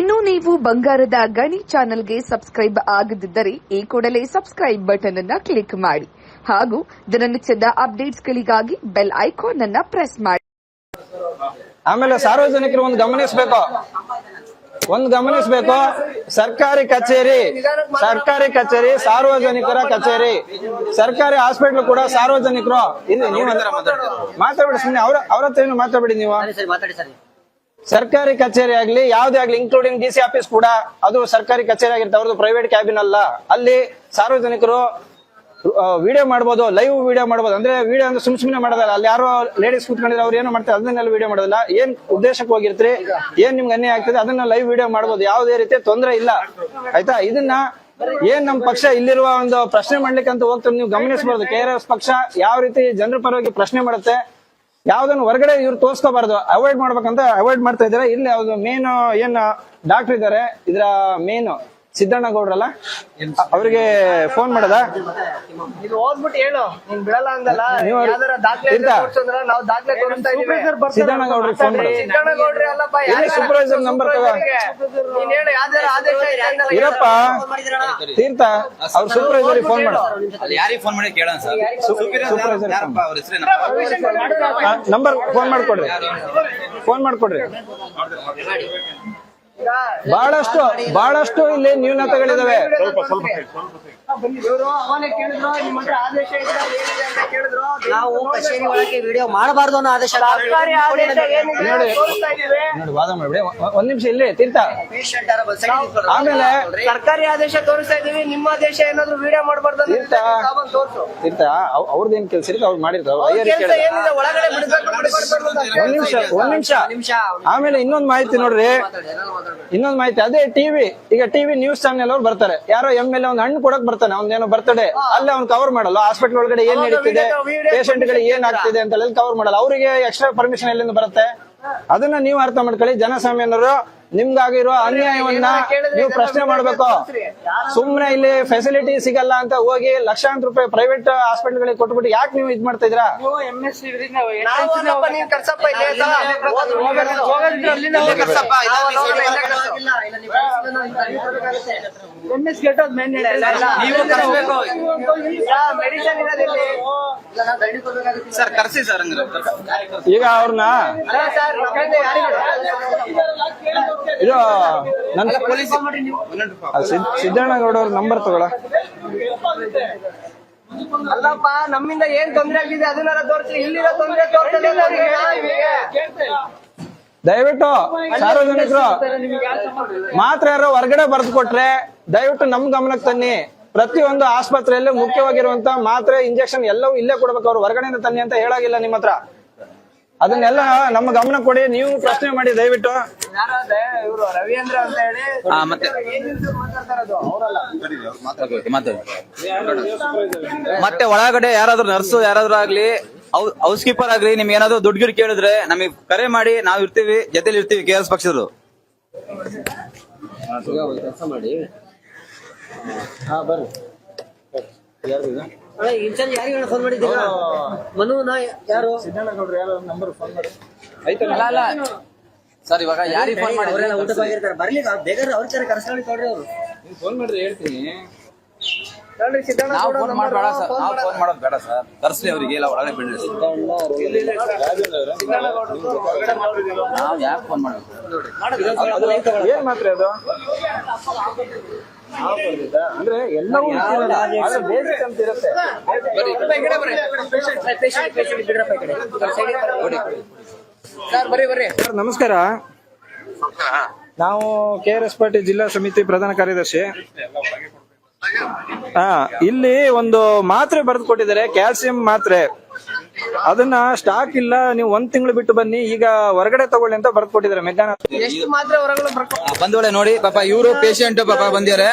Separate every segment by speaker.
Speaker 1: ಇನ್ನು ನೀವು ಬಂಗಾರದ ಗಣಿ ಚಾನೆಲ್ಗೆ ಸಬ್ಸ್ಕ್ರೈಬ್ ಆಗದಿದ್ದರೆ ಈ ಕೂಡಲೇ ಸಬ್ಸ್ಕ್ರೈಬ್ ಬಟನ್ ಅನ್ನ ಕ್ಲಿಕ್ ಮಾಡಿ ಹಾಗೂ ದಿನನಿತ್ಯದ ಅಪ್ಡೇಟ್ಸ್ಗಳಿಗಾಗಿ ಬೆಲ್ ಐಕಾನ್ ಅನ್ನ ಪ್ರೆಸ್ ಮಾಡಿ.
Speaker 2: ಆಮೇಲೆ ಸಾರ್ವಜನಿಕರು ಒಂದು ಗಮನಿಸಬೇಕು. ಒಂದು ಗಮನಿಸಬೇಕು. ಸರ್ಕಾರಿ ಕಚೇರಿ ಸರ್ಕಾರಿ ಕಚೇರಿ ಸಾರ್ವಜನಿಕರ ಕಚೇರಿ. ಸರ್ಕಾರಿ ಹಾಸ್ಪಿಟಲ್ ಕೂಡ ಸಾರ್ವಜನಿಕರು. ಇಲ್ಲಿ ನೀವು ಮಾತಾಡ್ಬಿಡಿ ಸುಮ್ಮನೆ ಅವ್ರ ಅವ್ರ ಹತ್ರ ಮಾತಾಡ್ಬಿಡಿ ನೀವು?
Speaker 3: ಸರಿ ಮಾತಾಡಿ ಸರಿ.
Speaker 2: ಸರ್ಕಾರಿ ಕಚೇರಿ ಆಗ್ಲಿ, ಯಾವ್ದೇ ಆಗ್ಲಿ ಇನ್ಕ್ಲೂಡಿಂಗ್ ಡಿ ಸಿ ಆಫೀಸ್ ಕೂಡ ಅದು ಸರ್ಕಾರಿ ಕಚೇರಿ ಆಗಿರುತ್ತೆ. ಅವ್ರದ್ದು ಪ್ರೈವೇಟ್ ಕ್ಯಾಬಿನ್ ಅಲ್ಲ. ಅಲ್ಲಿ ಸಾರ್ವಜನಿಕರು ವಿಡಿಯೋ ಮಾಡ್ಬೋದು ಲೈವ್ ವಿಡಿಯೋ ಮಾಡ್ಬೋದು. ಅಂದ್ರೆ ವಿಡಿಯೋ ಅಂದ್ರೆ ಸುಮ್ ಸುಮ್ಮನೆ ಮಾಡೋದಲ್ಲ. ಅಲ್ಲಿ ಯಾರೋ ಲೇಡೀಸ್ ಕೂತ್ಕೊಂಡಿದ್ರೆ ಅವ್ರು ಏನು ಮಾಡ್ತಾರೆ? ಅದನ್ನೆಲ್ಲ ವಿಡಿಯೋ ಮಾಡೋದಿಲ್ಲ. ಏನ್ ಉದ್ದೇಶಕ್ಕೆ ಹೋಗಿರ್ತೀರಿ? ಏನ್ ನಿಮ್ಗೆ ಅನ್ಯಾಯ ಆಗ್ತದೆ? ಅದನ್ನ ಲೈವ್ ವಿಡಿಯೋ ಮಾಡ್ಬೋದು. ಯಾವುದೇ ರೀತಿ ತೊಂದರೆ ಇಲ್ಲ. ಆಯ್ತಾ? ಇದನ್ನ ಏನ್ ನಮ್ಮ ಪಕ್ಷ ಇಲ್ಲಿರುವ ಒಂದು ಪ್ರಶ್ನೆ ಮಾಡ್ಲಿಕ್ಕೆ ಅಂತ ಹೋಗ್ತಾರೆ ನೀವು ಗಮನಿಸಬಾರ್ದು ಕೆ ಪಕ್ಷ ಯಾವ ರೀತಿ ಜನರ ಪರವಾಗಿ ಪ್ರಶ್ನೆ ಮಾಡುತ್ತೆ? ಯಾವ್ದನ್ನು ಹೊರಗಡೆ ಇವ್ರು ತೋರ್ಸ್ಕೋಬಾರ್ದು. ಅವಾಯ್ಡ್ ಮಾಡ್ಬೇಕಂತ ಅವಾಯ್ಡ್ ಮಾಡ್ತಾ ಇದಾರೆ ಇಲ್ಲಿ ಯಾವ್ದು ಮೇನ್ ಏನ್ ಡಾಕ್ಟರ್ ಇದಾರೆ ಇದರ ಮೇನ್ ಸಿದ್ದಣ್ಣ ಗೌಡ್ರಲ್ಲ ಅವ್ರಿಗೆ ಫೋನ್ ಮಾಡದ?
Speaker 4: ಇದು ಹೇಳು ನೀನ್ ಬಿಡಲ್ಲ ಅಂದಲ್ಲ.
Speaker 2: ನೀವು ಅವ್ರು-
Speaker 4: ಯಾವ್ದಾರ ದಾಖಲೆ
Speaker 2: ಇರ್ತಾ?
Speaker 4: ತೋರ್ಸಂದ್ರ ನಾವು ದಾಖಲೆ ತೋರಿಸ್ತಾ ಇದೀವಿ
Speaker 2: ಸಿದ್ದಣ್ಣ ಗೌಡ್ರಿಗೆ ಫೋನ್ ಮಾಡು
Speaker 4: ಸಿದ್ದಣ್ಣ ಗೌಡ್ರಿ ಅಲ್ಲಪ್ಪ
Speaker 2: ಎಲ್ಲಿ
Speaker 4: ಯಾರ್ಯಾರ
Speaker 2: supervisor number ತಗೋ?
Speaker 4: supervisorಗೆ? ನೀನ್ ಹೇಳು ಯಾವ್ದಾರ ಆದೇಶ ಇದೆ ಅಂದಲ್ಲ
Speaker 2: ಇರಪ್ಪ. ತೀರ್ಥ ಅವ್ರ ಸೂಪರ್ವೈಸರ್ ಫೋನ್ ಮಾಡ.
Speaker 5: ಅಲ್ಲಿ ಯಾರಿಗೆ ಫೋನ್ ಮಾಡಿ ಕೇಳೋಣ ಸರ್?
Speaker 2: ಸೂಪರ್ವೈಸರ್
Speaker 5: ಯಾರಪ್ಪ ಅವ್ರ ಹೆಸರೇನಪ್ಪ
Speaker 2: ನಂಬರ್ ಫೋನ್ ಮಾಡ್ಕೊಡ್ರಿ. ಫೋನ್ ಮಾಡ್ಕೊಡ್ರಿ. ಬಹಳಷ್ಟು ಬಹಳಷ್ಟು ಇಲ್ಲಿ ನ್ಯೂನತೆಗಳಿದಾವೆ.
Speaker 4: ಇವ್ರು ಅವನೇ ಕೇಳಿದ್ರು ನಿಮ್ಮ ಹತ್ರ ಆದೇಶ ಇದೆ ಏನಿದೆ ಅಂತ ಕೇಳಿದ್ರು.
Speaker 3: ನಾವು ಕಚೇರಿ ಒಳಗೆ ವಿಡಿಯೋ ಮಾಡಬಾರ್ದು ಅನ್ನೋ ಆದೇಶ
Speaker 4: ಸರ್ಕಾರಿ ಆದೇಶ ಏನಿದೆ
Speaker 2: ನೋಡಿ.
Speaker 4: ತೋರಿಸ್ತಾ ಇದೀವಿ
Speaker 2: ನೋಡಿ ವಾದ ಮಾಡ್ಬಿಡಿ. ಒ- ಒಂದ್ ನಿಮಿಷ ಇಲ್ಲಿ ತೀರ್ಥ. ಆಮೇಲೆ
Speaker 4: ಸರ್ಕಾರಿ ಆದೇಶ ತೋರಿಸ್ತಾ ಇದೀವಿ ನಿಮ್ಮ ಆದೇಶ ಏನಾದ್ರು ವಿಡಿಯೋ ಮಾಡಬಾರ್ದು
Speaker 2: ತೀರ್ಥ.
Speaker 4: ತೋರ್ಸು.
Speaker 2: ತೀರ್ಥ ಅವ್- ಅವ್ರದ್ದು ಏನ್ ಕೆಲ್ಸ ಇರುತ್ತೆ ಅವ್ರು ಮಾಡಿರ್ತಾರೆ. ಅವ್ರು ಅಯ್ಯರಿಗೆ
Speaker 4: ಕೆಲ್ಸ
Speaker 2: ಕೇಳಿದ್ರೆ
Speaker 4: ಏನಿದೆ ಒಳಗಡೆ ಬಿಡ್ಬೇಕು ಬಿಡ್ಬಾರ್ದು ಅಂತ
Speaker 2: ಒಂದ್ ನಿಮಿಷ ಒಂದ್ ನಿಮಿಷ.
Speaker 3: ನಿಮಿಷ.
Speaker 2: ಆಮೇಲೆ ಇನ್ನೊಂದ್ ಮಾಹಿತಿ ನೋಡ್ರಿ. ಇನ್ನೊಂದ್ ಮಾಹಿತಿ ಅದೇ ಟಿವಿ ಈಗ ಟಿವಿ ನ್ಯೂಸ್ ಚಾನೆಲ್ ಅವ್ರು ಬರ್ತಾರೆ. ಯಾರೋ ಎಂ ಎಲ್ ಒಂದ್ ಹಣ್ಣು ಕೊಡಕ್ ಬರ್ತಾನೆ ಅವ್ನೇನೋ ಬರ್ತಡೆ ಅಲ್ಲೇ ಅವ್ನು ಕವರ್ ಮಾಡಲ್ಲ. ಹಾಸ್ಪಿಟಲ್ ಒಳಗಡೆ ಏನ್ ನಡೀತಿದೆ? ಪೇಷಂಟ್ ಗಳಿಗೆ ಏನ್ ಆಗ್ತಿದೆ ಅಂತ ಕವರ್ ಮಾಡಲ್ಲ. ಅವರಿಗೆ ಎಕ್ಸ್ಟ್ರಾ ಪರ್ಮಿಷನ್ ಎಲ್ಲಿಂದ ಬರುತ್ತೆ? ಅದನ್ನ ನೀವು ಅರ್ಥ ಮಾಡ್ಕೊಳ್ಳಿ. ಜನಸಾಮಾನ್ಯರು ನಿಮ್ಗಾಗಿರೋ ಅನ್ಯಾಯವನ್ನ ನೀವು ಪ್ರಶ್ನೆ ಮಾಡ್ಬೇಕು. ಸುಮ್ನೆ ಇಲ್ಲಿ ಫೆಸಿಲಿಟಿ ಸಿಗಲ್ಲ ಅಂತ ಹೋಗಿ ಲಕ್ಷಾಂತರ ರೂಪಾಯಿ ಪ್ರೈವೇಟ್ ಹಾಸ್ಪಿಟಲ್ ಗಳಿಗೆ ಕೊಟ್ಬಿಟ್ಟು ಯಾಕೆ ನೀವು ಇದ್ ಮಾಡ್ತಾ ಇದ್ರ
Speaker 4: ಈಗ
Speaker 2: ಅವ್ರನ್ನ ಇದು ನನ್ನ
Speaker 5: ಪೊಲೀಸ್
Speaker 2: ಆ ಸಿದ್- ಸಿದ್ದಣ್ಣಗೌಡ ಅವ್ರ ನಂಬರ್ ತಗೊಳ
Speaker 4: ಅಲ್ಲಪ್ಪ ನಮ್ಮಿಂದ ಏನ್ ತೊಂದ್ರೆ ಆಗಿದೆ? ಅದನ್ನೆಲ್ಲ ತೋರಿಸಿ. ಇಲ್ಲಿರೋ ತೊಂದ್ರೆ ತೋರಿಸಲಿಲ್ಲ
Speaker 2: ದಯವಿಟ್ಟು ಸಾರ್ವಜನಿಕರು ಮಾತ್ರ ಯಾರು ಹೊರಗಡೆ ಬರೆದು ಕೊಟ್ರೆ ದಯವಿಟ್ಟು ನಮ್ ಗಮನಕ್ಕೆ ತನ್ನಿ. ಪ್ರತಿಯೊಂದು ಆಸ್ಪತ್ರೆಯಲ್ಲೂ ಮುಖ್ಯವಾಗಿರುವಂತ ಮಾತ್ರೆ ಇಂಜೆಕ್ಷನ್ ಎಲ್ಲವೂ ಇಲ್ಲೇ ಕೊಡ್ಬೇಕು. ಅವ್ರು ಹೊರಗಡೆಯಿಂದ ತನ್ನಿ ಅಂತ ಹೇಳಾಗಿಲ್ಲ ನಿಮ್ಮ ಹತ್ರ. ಅದನ್ನೆಲ್ಲ ನಮ್ಮ ಗಮನ ಕೊಡಿ ನೀವು ಪ್ರಶ್ನೆ ಮಾಡಿ ದಯವಿಟ್ಟು.
Speaker 4: ಇವರು ರವೀಂದ್ರ ಅಂತ ಹೇಳಿ
Speaker 5: ಹಾ, ಮತ್ತೆ? ಒಳಗಡೆ ಯಾರಾದ್ರೂ ನರ್ಸು ಯಾರಾದ್ರೂ ಆಗ್ಲಿ ಹೌಸ್ ಕೀಪರ್ ಆಗ್ಲಿ ನಿಮ್ಗೆ ಏನಾದ್ರು ದುಡ್ಡು ಗಿಡ್ ಕೇಳಿದ್ರೆ ನಮಗೆ ಕರೆ ಮಾಡಿ ನಾವ್ ಇರ್ತೀವಿ ಜೊತೆಲಿ ಇರ್ತೀವಿ ಕೆ ಎಸ್ ಪಕ್ಷದವರು.
Speaker 3: ಅಣ್ಣ, ಇನ್ಚಾರ್ಜ್ ಯಾರಿಗಣ್ಣ ಫೋನ್ ಮಾಡಿದ್ದೀರಾ? ಮನುನ ಯಾರು?
Speaker 5: ಸರ್ ಇವಾಗ ಯಾರಿಗೆ ಫೋನ್
Speaker 3: ಅವರೆಲ್ಲ ಊಟ
Speaker 5: ಮಾಡಿ
Speaker 3: ಬಾಗಿರ್ತಾರೆ ಬರ್ಲಿ ಬೇಗ ಅವ್ರ ತರ ಕರ್ಸ್ಕೊಳ್ಳಿ ಕೊಡ್ರಿ ಅವರು.
Speaker 2: ಫೋನ್ ಮಾಡಿದ್ರೆ ಹೇಳ್ತೀನಿ.
Speaker 5: ನಾವು ಫೋನ್ ಮಾಡಬೇಡ ಸರ್. ನಾವು ಫೋನ್ ಮಾಡೋದು ಬೇಡ ಸರ್. ಕರ್ಸ್ಲಿ ಅವರಿಗೆ ಇಲ್ಲ ಒಳಗಡೆ ಬಿಡ್ರಿ ನಾವು ಯಾಕೆ ಫೋನ್ ಮಾಡೋದು?
Speaker 2: ಏನ್ ಮಾತ್ರ ಅದು. ಅಂದ್ರೆ ಎಲ್ಲವೂ ಅಂತ ಇರುತ್ತೆ.
Speaker 4: ಸರ್
Speaker 2: ನಮಸ್ಕಾರ. ನಾವು ಕೆ ಆರ್ ಎಸ್ ಪಾಟೀಲ್ ಜಿಲ್ಲಾ ಸಮಿತಿ ಪ್ರಧಾನ ಕಾರ್ಯದರ್ಶಿ. ಹಾ ಇಲ್ಲಿ ಒಂದು ಮಾತ್ರೆ ಬರೆದು ಕೊಟ್ಟಿದ್ದಾರೆ. ಕ್ಯಾಲ್ಸಿಯಂ ಮಾತ್ರೆ. ಅದನ್ನ ಸ್ಟಾಕ್ ಇಲ್ಲ ನೀವು ಒಂದ್ ತಿಂಗಳು ಬಿಟ್ಟು ಬನ್ನಿ ಈಗ ಹೊರಗಡೆ ತಗೊಳ್ಳಿ ಅಂತ ಬರ್ತ್ ಕೊಟ್ಟಿದ್ದಾರೆ ಮಧ್ಯಾಹ್ನ.
Speaker 4: ಎಷ್ಟು ಮಾತ್ರ ಹೊರಗಡೆ ಬರ್ಕೊಂಡು
Speaker 5: ಬಂದೋಳೆ ನೋಡಿ ಪಾಪ ಇವರು ಪೇಷಂಟ್ ಪಾಪ ಬಂದಿದ್ದಾರೆ.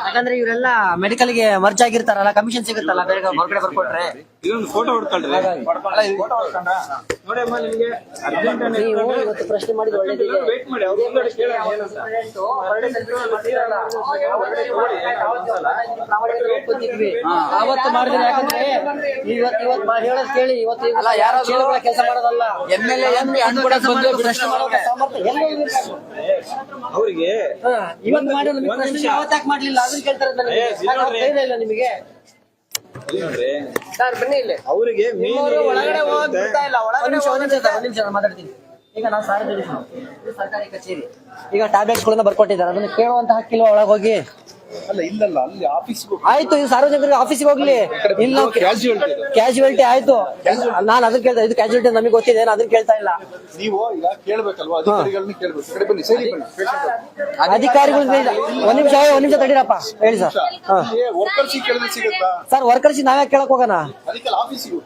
Speaker 3: ಯಾಕಂದ್ರೆ ಇವರೆಲ್ಲ ಮೆಡಿಕಲ್ಗೆ ಮರ್ಜ್ ಆಗಿರ್ತಾರಲ್ಲ ಕಮಿಷನ್ ಸಿಗುತ್ತಲ್ಲ ಬೇಗ ಹೊರಗಡೆ ಬರ್ಕೊಟ್ರೆ.
Speaker 2: ಇದೊಂದು ಫೋಟೋ ಹೊಡ್ಕೊಳ್ರಿ ನೋಡಿ ಅಮ್ಮ ನಿಮ್ಗೆ ಅರ್ಜೆಂಟ್
Speaker 3: ಇವತ್ತು ಪ್ರಶ್ನೆ ಮಾಡಿದ ಒಳ್ಳೇದಿದೆ.
Speaker 2: ವೇಟ್ ಮಾಡಿ ಅವ್ರ ಕೇಳೋಣ
Speaker 3: ಅವತ್ತು ಮಾಡಿದ್ರೆ ಯಾಕಂದ್ರೆ ಇವತ್ತು ಇವತ್ತು ಮಾ- ಹೇಳೋದ್ ಕೇಳಿ ಇವತ್ತು
Speaker 4: ಅಲ್ಲ, ಯಾರಾದ್ರೂ
Speaker 3: ಕೆಲಸ ಮಾಡೋದಲ್ಲ.
Speaker 4: MLA, MP ಹಣ್ಣು ಕೊಡಕ್ ಬಂದ್ರೆ ಪ್ರಶ್ನೆ ಮಾಡೋಕೆ.
Speaker 3: ಸಾಮರ್ಥ್ಯ ಎಲ್ಲಿ ಹೋಗ್ಲಿಲ್ಲ?
Speaker 2: ಅವರಿಗೆ
Speaker 3: ಹಾ, ಇವತ್ತು ಮಾಡಿ ಯಾವತ್ತಾಕ್
Speaker 2: ಒಂದ್
Speaker 3: ಪ್ರಶ್ನೆ
Speaker 2: ನಿಮಿಷ.
Speaker 3: ಮಾಡ್ಲಿಲ್ಲ? ಅದನ್ನ ಕೇಳ್ತಾರೆ ನನಗೆ.
Speaker 2: ಏ, ಇಲ್ಲಿ ನೋಡ್ರಿ.
Speaker 3: ಇಲ್ಲ ನಿಮಗೆ.
Speaker 2: ನೋಡ್ರಿ
Speaker 4: ಸರ್ ಬನ್ನಿ ಇಲ್ಲಿ.
Speaker 2: ಅವರಿಗೆ
Speaker 4: ಒಳಗಡೆ ಹೋಗಕ್ ಬಿಡ್ತಾ ಇಲ್ಲ
Speaker 3: ಒಂದ್
Speaker 4: ಒಳಗಡೆ
Speaker 3: ನಿಮಿಷ ಒಂದ್ ನಿಮಿಷ ಸರ್, ಒಂದ್ ನಿಮಿಷ ನಾನು ಮಾತಾಡ್ತೀನಿ. ಈಗ ನಾವು ಸಾರ್ವಜನಿಕ ಇದು ಸರ್ಕಾರಿ ಕಚೇರಿ. ಈಗ ಟ್ಯಾಬ್ಲೆಟ್ಸ್ ಗಳನ್ನ ಬರ್ಕೊಟ್ಟಿದ್ದಾರೆ. ಅದನ್ನ ಕೇಳುವಂತ ಹಕ್ಕಿಲ್ವಾ ಒಳಗೋಗಿ ಹೋಗಿ
Speaker 6: ಅಲ್ಲ ಇಲ್ಲಲ್ಲ ಅಲ್ಲಿ ಆಫೀಸ್
Speaker 3: ಆಯ್ತು ಇದು ಸಾರ್ವಜನಿಕರಿಗೆ ಆಫೀಸಿಗೆ ಹೋಗ್ಲಿ. ಇಲ್ಲ
Speaker 6: ಕ್ಯಾಶುಯಾಲಿಟಿ
Speaker 3: ಆಯ್ತು. ನಾನು ಅದನ್ನ ಕೇಳ್ತಾ ಇದು ಕ್ಯಾಶುಯಾಲಿಟಿ ನಮಗೆ ಗೊತ್ತಿದೆ ನಾನು ಅದನ್ನ ಕೇಳ್ತಾ ಇಲ್ಲ.
Speaker 6: ನೀವು ಈಗ ಕೇಳ್ಬೇಕಲ್ವಾ? ಅಧಿಕಾರಿಗಳನ್ನ ಕೇಳ್ಬೇಕು. ಈ ಕಡೆ ಬನ್ನಿ ಸರಿ ಬನ್ನಿ. Patient
Speaker 3: ಅಧಿಕಾರಿಗಳು ಒಂದ್ ನಿಮಿಷ ಒಂದ್ ನಿಮಿಷ ತಡೀರಪ್ಪ. ಹೇಳಿ ಸರ್.
Speaker 6: ವರ್ಕರ್ಸ್ ಕೇಳಿದ್ರೆ ಸಿಗುತ್ತಾ?
Speaker 3: ಸರ್ ವರ್ಕರ್ಸ್ ನಾವೇ ಕೇಳಕ್ ಹೋಗೋಣ?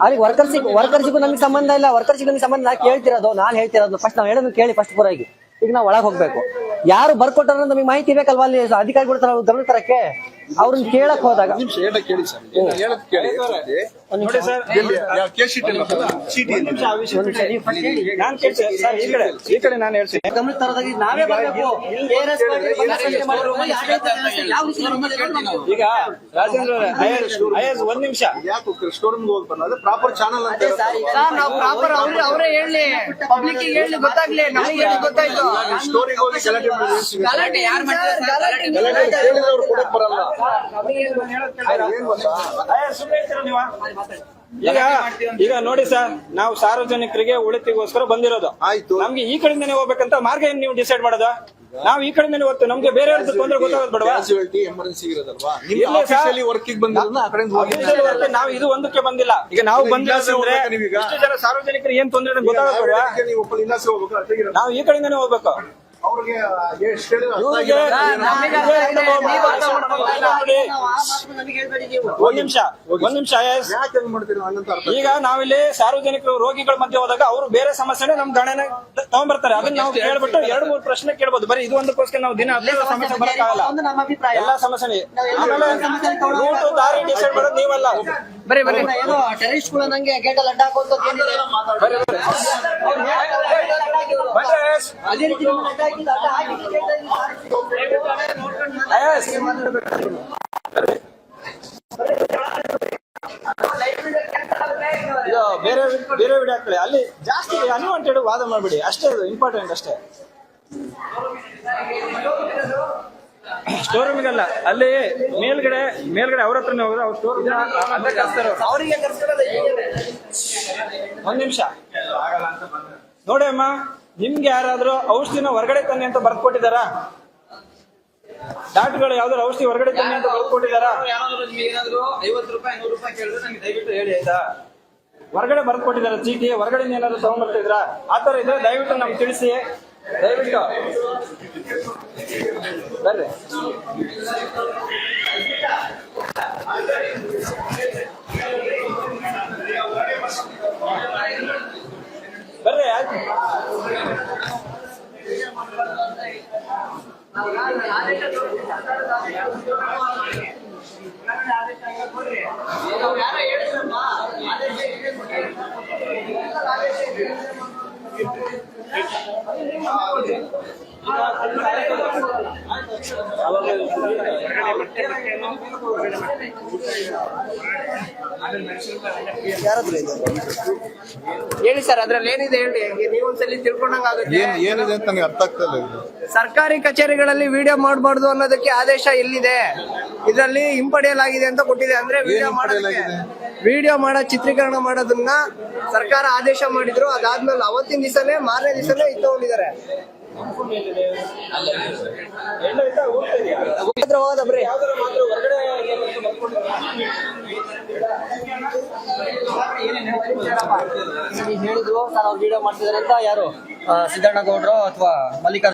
Speaker 6: ಅಲ್ಲಿ
Speaker 3: ವರ್ಕರ್ಸ್ ವರ್ಕರ್ಸ್ಗೂ ನಮ್ಗೆ ವರ್ಕರ್ಸಿಗೂ ನಮಗೆ ಸಂಬಂಧ ಇಲ್ಲ. ವರ್ಕರ್ಸ್ ನಮಗೆ ಸಂಬಂಧ ನಾ ಕೇಳ್ತಿರೋದು ನಾನು ಹೇಳ್ತಿರೋದು ಫಸ್ಟ್ ನಾವು ಹೇಳೋದು ಕೇಳಿ ಫಸ್ಟ್ ಪೂರಾಗಿ ಈಗ ನಾವು ಒಳಗೆ ಹೋಗ್ಬೇಕು. ಯಾರು ಬರ್ಕೊಟ್ಟಾರ ನಮಗೆ ಮಾಹಿತಿ ಬೇಕಲ್ವಾ ಅಲ್ಲಿ ಅಧಿಕಾರಿಗಳು ಗಮನ ತರಕ್ಕೆ ಅವ್ರನ್ನ ಕೇಳಕ್ ಹೋದಾಗ
Speaker 2: ನೋಡಿ ಸರ್. ನಾನ್ ಕೇಳ್ತೀನಿ. ಸರ್ ಈ ಕಡೆ ಈ ಕಡೆ ನಾನು ಹೇಳ್ತೀನಿ.
Speaker 3: ಗಮನ ತರೋದಾಗಿ ನಾವೇ ಬರಬೇಕು?
Speaker 2: ಈಗ ರಾಜೇಂದ್ರ ಒಂದ್ ನಿಮಿಷ.
Speaker 6: ಯಾಕೆ ಹೋಗಿ ಬರೋದು ಪ್ರಾಪರ್ ಚಾನಲ್ ಅಂತ
Speaker 3: ಸರ್,
Speaker 4: ಸರ್ ನಾವು ಪ್ರಾಪರ್ ಅವ್ರೆ ಅವರೇ ಹೇಳಿ. ಪಬ್ಲಿಕ್ ಹೇಳಿ ಗೊತ್ತಾಗ್ಲಿ ನಮಗೆ ಗೊತ್ತಾಯ್ತು.
Speaker 6: ಸ್ಟೋರಿಗೆ ಹೋಗಿ ಗಲಾಟೆ ಮಾಡಿದ್ರೆ ಏನ್ ಸಿಗುತ್ತೆ?
Speaker 4: ಗಲಾಟೆ ಯಾರು ಮಾಡ್ತಾರೆ ಸರ್? ಗಲಾಟೆ
Speaker 6: ಗಲಾಟೆ ಕೇಳಿದ್ರೆ ಅವ್ರು ಕೊಡಕ್ ಬರಲ್ಲ. ಏನ್ ಗೊತ್ತಾ?
Speaker 2: ಅಯ್ಯ, ನೀವು? ಈಗ ಈಗ ನೋಡಿ ಸರ್ ನಾವು ಸಾರ್ವಜನಿಕರಿಗೆ ಉಳಿತಿಗೋಸ್ಕರ ಬಂದಿರೋದು.
Speaker 6: ಆಯ್ತು.
Speaker 2: ನಮ್ಗೆ ಈ ಕಡೆಯಿಂದನೇ ಹೋಗ್ಬೇಕಂತ ಮಾರ್ಗ ಏನ್ ನೀವು ಡಿಸೈಡ್ ಮಾಡೋದು? ನಾವು ಈ ಕಡೆಯಿಂದನೇ ಹೋಗ್ತೀವಿ. ನಮ್ಗೆ ಬೇರೆ ತೊಂದರೆ ಗೊತ್ತಾಗೋದು ಬೇಡವಾ?
Speaker 6: ಕ್ಯಾಶುಯಾಲಿಟಿ ಎಮರ್ಜೆನ್ಸಿ ಇರೋದಲ್ವಾ?
Speaker 2: ಇಲ್ಲ
Speaker 6: ನಿಮ್ಮ
Speaker 2: ಸರ್.
Speaker 6: ಆಫೀಸಲ್ಲಿ ವರ್ಕಿಗೆ ಬಂದಿರೋದನ್ನ ಆ ಕಡೆಯಿಂದ ಹೋಗಿ
Speaker 2: Official work ನಾವು ಇದು ಒಂದಕ್ಕೆ ಬಂದಿಲ್ಲ. ಈಗ ನಾವು
Speaker 6: ಬಂದ್
Speaker 2: ಬಂದಿಲ್ಲ
Speaker 6: ಇಲ್ಲಾಸೆ ಹೋಗ್ಬೇಕಾ ನೀವೀಗ?
Speaker 2: ಇಷ್ಟು ಜನ ಸಾರ್ವಜನಿಕರಿಗೆ ಏನ್ ತೊಂದರೆ ಗೊತ್ತಾಗೋದು ಬೇಡವಾ?
Speaker 6: ಈಗ ನೀವು ಒಬ್ಬ ಇನ್ನಾಸೆ ಹೋಗ್ಬೇಕು. ಅರ್ಥ
Speaker 2: ನಾವು ಈ ಕಡೆಯಿಂದನೇ ಹೋಗ್ಬೇಕು. ಒಂದ್ ನಿಮಿಷ ಒಂದ್ ನಿಮಿಷ ಈಗ ನಾವಿಲ್ಲಿ ಸಾರ್ವಜನಿಕರು ರೋಗಿಗಳ ಮಧ್ಯೆ ಹೋದಾಗ ಅವರು ಬೇರೆ ಸಮಸ್ಯೆನೇ ನಮ್ ಗಣನೆ ತಗೊಂಡ್ಬರ್ತಾರೆ. ಅದನ್ನ ನಾವು ಕೇಳ್ಬಿಟ್ಟು ಎರಡು ಮೂರು ಪ್ರಶ್ನೆ ಕೇಳ್ಬೋದು. ಬರೀ ಇದು ಒಂದಕ್ಕೋಸ್ಕರ ನಾವು ದಿನ ಹತ್ತು ಸಮಸ್ಯೆ ಬರಕ್ಕಾಗಲ್ಲ.
Speaker 3: ಒಂದು ನಮ್ಮ ಅಭಿಪ್ರಾಯ.
Speaker 2: ಎಲ್ಲಾ ಸಮಸ್ಯೆ ರೂಟು ದಾರಿ ಡಿಸೈಡ್ ಮಾಡೋದು ನೀವಲ್ಲ.
Speaker 4: ಬರೀ
Speaker 3: ಬರೀ. ಏನೋ ಟೆರರಿಸ್ಟ್ಗಳು ನಂಗೆ ಗೇಟ್ ಅಲ್ಲಿ ಅಡ್ಡ ಹಾಕುವಂತದ್ದು
Speaker 2: ಇದು ಬೇರೆ ಬೇರೆ ವಿಡಿಯೋ ಅಲ್ಲಿ ಜಾಸ್ತಿ ಅನ್ವಾಂಟೆಡ್ ವಾದ ಮಾಡ್ಬಿಡಿ. ಅಷ್ಟೇ ಅದು ಇಂಪಾರ್ಟೆಂಟ್ ಅಷ್ಟೇ. ಸ್ಟೋರ್ ರೂಮಿಗಲ್ಲ ಅಲ್ಲಿ ಮೇಲ್ಗಡೆ ಮೇಲ್ಗಡೆ ಅವ್ರ ಹತ್ರನೇ ಹೋದ್ರೆ ಅವ್ರ ಸ್ಟೋರ್. ಒಂದ್ ನಿಮಿಷ. ನೋಡಿ ಅಮ್ಮ. ನಿಮ್ಗೆ ಯಾರಾದ್ರೂ ಔಷಧಿನ ಹೊರಗಡೆ ತನ್ನಿ ಅಂತ ಬರ್ಕೊಟ್ಟಿದಾರ? ಡಾಕ್ಟರ್ಗಳು ಯಾವ್ದಾದ್ರು ಔಷಧಿ ಹೊರಗಡೆ ತನ್ನಿ ಅಂತ ಬರ್ಕೊಟ್ಟಿದಾರ?
Speaker 5: ಐವತ್ತು ರೂಪಾಯಿ ನೂರು ರೂಪಾಯಿ ಕೇಳಿದ್ರೆ ನಮ್ಗೆ ದಯವಿಟ್ಟು ಹೇಳಿ ಆಯ್ತಾ?
Speaker 2: ಹೊರಗಡೆ ಬರ್ಕೊಟ್ಟಿದಾರ ಚೀಟಿ? ಹೊರಗಡೆ ಏನಾದ್ರು ತಗೊಂಡ್ಬರ್ತಿದ್ರ ಆತರ ಇದ್ರೆ ದಯವಿಟ್ಟು ನಮ್ಗೆ ತಿಳಿಸಿ. ದಯವಿಟ್ಟು. ಬರ್ರಿ ಆಯ್ತು
Speaker 4: ಹೇಳಿ ಸರ್ ಅದ್ರಲ್ಲಿ ಏನಿದೆ ಹೇಳಿ? ನೀವು ಒಂದ್ಸಲಿ ತಿಳ್ಕೊಂಡಂಗ ಆಗುತ್ತೆ.
Speaker 6: ಏನ್ ಏನಿದೆ ಅಂತ ನನಗೆ ಅರ್ಥ ಆಗ್ತಾ ಇಲ್ಲ ಇದು.
Speaker 4: ಸರ್ಕಾರಿ ಕಚೇರಿಗಳಲ್ಲಿ ವಿಡಿಯೋ ಮಾಡಬಾರ್ದು ಅನ್ನೋದಕ್ಕೆ ಆದೇಶ ಎಲ್ಲಿದೆ ಇದರಲ್ಲಿ ಹಿಂಪಡೆಯಲಾಗಿದೆ ಅಂತ ಕೊಟ್ಟಿದೆ ಅಂದ್ರೆ ವಿಡಿಯೋ ಮಾಡೋದಕ್ಕೆ ವಿಡಿಯೋ ಮಾಡೋ ಚಿತ್ರೀಕರಣ ಮಾಡೋದನ್ನ ಸರ್ಕಾರ ಆದೇಶ ಮಾಡಿದ್ರು. ಅದಾದ್ಮೇಲೆ ಅವತ್ತಿನ ದಿವಸನೇ ಮಾರನೇ ದಿವಸನೇ ಇದು
Speaker 3: ಹೇಳಿದ್ರು ಸರ್ ಅವ್ರು ವಿಡಿಯೋ ಮಾಡ್ತಿದಾರೆ ಅಂತ ಯಾರು ಸಿದ್ದಣ್ಣ ಗೌಡ್ರು ಅಥವಾ ಮಲ್ಲಿಕಾರ್ಜುನ